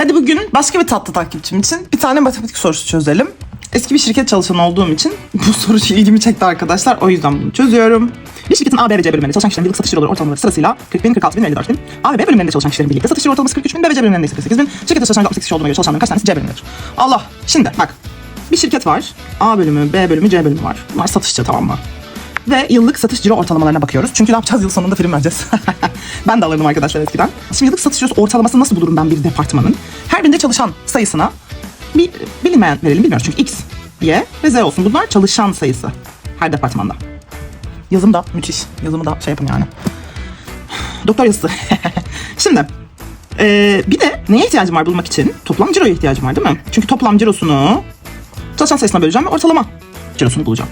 Hadi bugün başka bir tatlı takipçim için bir tane matematik sorusu çözelim. Eski bir şirket çalışanı olduğum için bu soru ilgimi çekti arkadaşlar. O yüzden bunu çözüyorum. Bir şirketin A, B ve C bölümlerinde çalışan kişilerin yıllık satış ciroları ortalamaları sırasıyla 40 bin, 46 bin ve 54 bin. A ve B bölümlerinde çalışan kişilerin birlikte satış ciro ortalaması 43 bin, B ve C bölümlerinde ise 48 bin. Şirkette çalışan 68 kişi olduğuna göre çalışanların kaç tanesi C bölümündedir? Allah! Şimdi bak. Bir şirket var. A bölümü, B bölümü, C bölümü var. Bunlar satışçı tamam mı? Ve yıllık satış ciro ortalamalarına bakıyoruz. Çünkü ne yapacağız? Yıl sonunda film vereceğiz. ben de alırdım arkadaşlar eskiden. Şimdi yıllık satış cirosu ortalamasını nasıl bulurum ben bir departmanın? Her birinde çalışan sayısına bir bilinmeyen verelim bilmiyoruz. Çünkü X, Y ve Z olsun. Bunlar çalışan sayısı. Her departmanda. Yazım da müthiş. Yazımı da şey yapın yani. Doktor yazısı. Şimdi ee, bir de neye ihtiyacım var bulmak için? Toplam ciroya ihtiyacım var değil mi? Çünkü toplam cirosunu çalışan sayısına böleceğim ve ortalama cirosunu bulacağım.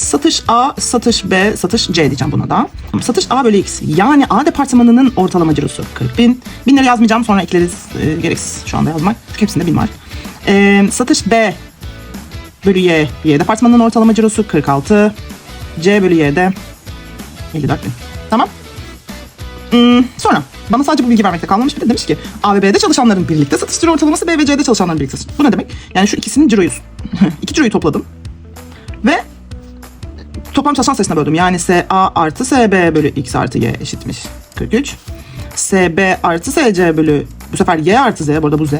Satış A, satış B, satış C diyeceğim buna da. Satış A bölü X. Yani A departmanının ortalama cirosu 40 bin. Binleri yazmayacağım sonra ekleriz. E, gereksiz şu anda yazmak. Çünkü hepsinde bin var. E, satış B bölü Y. Y departmanının ortalama cirosu 46. C bölü Y'de 54 bin. Tamam. Hmm, sonra bana sadece bu bilgi vermekte kalmamış bir de demiş ki A ve B'de çalışanların birlikte satış ciro ortalaması B ve C'de çalışanların birlikte satış. Bu ne demek? Yani şu ikisinin ciroyu iki ciroyu topladım toplam çalışan sayısına böldüm. Yani SA artı SB bölü X artı Y eşitmiş 43. SB artı SC bölü bu sefer Y artı Z bu arada bu Z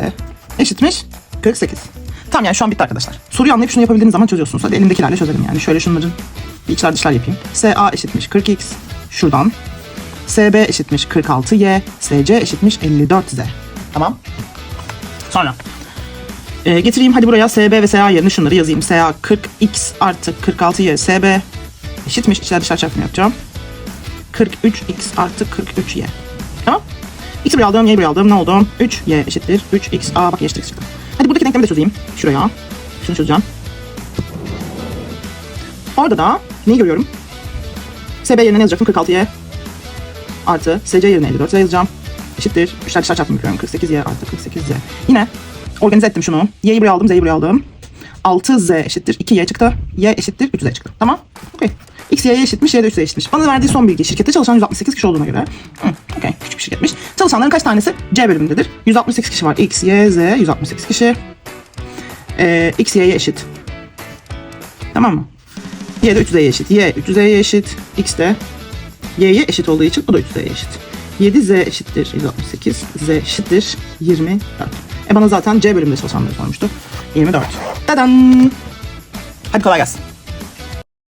eşitmiş 48. Tamam yani şu an bitti arkadaşlar. Soruyu anlayıp şunu yapabildiğiniz zaman çözüyorsunuz. Hadi elimdekilerle çözelim yani. Şöyle şunların bir içler dışlar yapayım. SA eşitmiş 40X şuradan. SB eşitmiş 46Y. SC eşitmiş 54Z. Tamam. Sonra ee, getireyim hadi buraya SB ve SA yerine şunları yazayım. SA 40X artı 46Y SB eşitmiş. İçler dışlar çarpımı yapacağım. 43X artı 43Y. Tamam. X'i buraya aldım, Y'yi buraya aldım. Ne oldu? 3Y eşittir. 3X. Aa bak eşittir çıktı. Hadi buradaki denklemi de çözeyim. Şuraya. Şunu çözeceğim. Orada da neyi görüyorum? SB yerine ne yazacaktım? 46Y artı SC yerine 54 yazacağım. Eşittir. Üçler dışlar çarpımı yapıyorum. 48Y artı 48Z. Yine organize ettim şunu. Y'yi buraya aldım, Z'yi buraya aldım. 6Z eşittir 2Y çıktı. Y eşittir 3Z çıktı. Tamam. Okey. X Y'ye eşitmiş, Y de 3'e eşitmiş. Bana verdiği son bilgi şirkette çalışan 168 kişi olduğuna göre. Hı, okey. Küçük bir şirketmiş. Çalışanların kaç tanesi C bölümündedir? 168 kişi var. X, Y, Z 168 kişi. Ee, X, Y'ye eşit. Tamam mı? Y de 3Z'ye eşit. Y 3Z'ye eşit. X de Y'ye eşit olduğu için o da 3Z'ye eşit. 7Z eşittir 168. Z eşittir 24. E bana zaten C bölümünde çalışanları sormuştu. 24. Dadan. Hadi kolay gelsin.